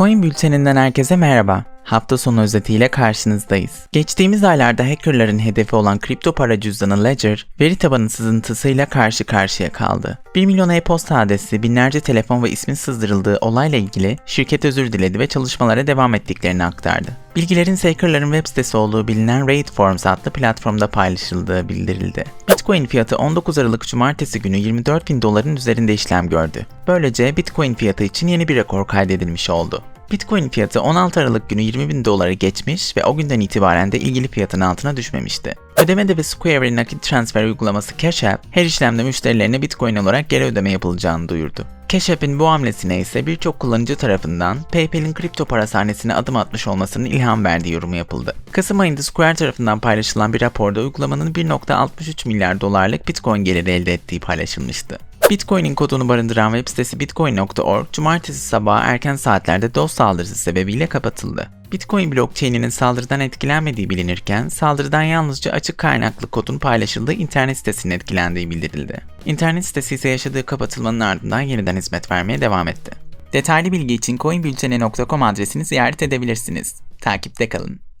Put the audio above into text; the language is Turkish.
Coin Bülteninden herkese merhaba. Hafta sonu özetiyle karşınızdayız. Geçtiğimiz aylarda hackerların hedefi olan kripto para cüzdanı Ledger, veri tabanı sızıntısıyla karşı karşıya kaldı. 1 milyon e-posta adresi, binlerce telefon ve ismin sızdırıldığı olayla ilgili şirket özür diledi ve çalışmalara devam ettiklerini aktardı. Bilgilerin hackerların web sitesi olduğu bilinen Raid Forms adlı platformda paylaşıldığı bildirildi. Bitcoin fiyatı 19 Aralık Cumartesi günü 24 bin doların üzerinde işlem gördü. Böylece Bitcoin fiyatı için yeni bir rekor kaydedilmiş oldu. Bitcoin fiyatı 16 Aralık günü 20 bin doları geçmiş ve o günden itibaren de ilgili fiyatın altına düşmemişti. Ödemede ve Square'in nakit transfer uygulaması Cash App, her işlemde müşterilerine Bitcoin olarak geri ödeme yapılacağını duyurdu. Cash App'in bu hamlesine ise birçok kullanıcı tarafından PayPal'in kripto para sahnesine adım atmış olmasının ilham verdiği yorumu yapıldı. Kasım ayında Square tarafından paylaşılan bir raporda uygulamanın 1.63 milyar dolarlık Bitcoin geliri elde ettiği paylaşılmıştı. Bitcoin'in kodunu barındıran web sitesi bitcoin.org, cumartesi sabahı erken saatlerde DOS saldırısı sebebiyle kapatıldı. Bitcoin blockchain'inin saldırıdan etkilenmediği bilinirken, saldırıdan yalnızca açık kaynaklı kodun paylaşıldığı internet sitesinin etkilendiği bildirildi. İnternet sitesi ise yaşadığı kapatılmanın ardından yeniden hizmet vermeye devam etti. Detaylı bilgi için coinbülteni.com adresini ziyaret edebilirsiniz. Takipte kalın.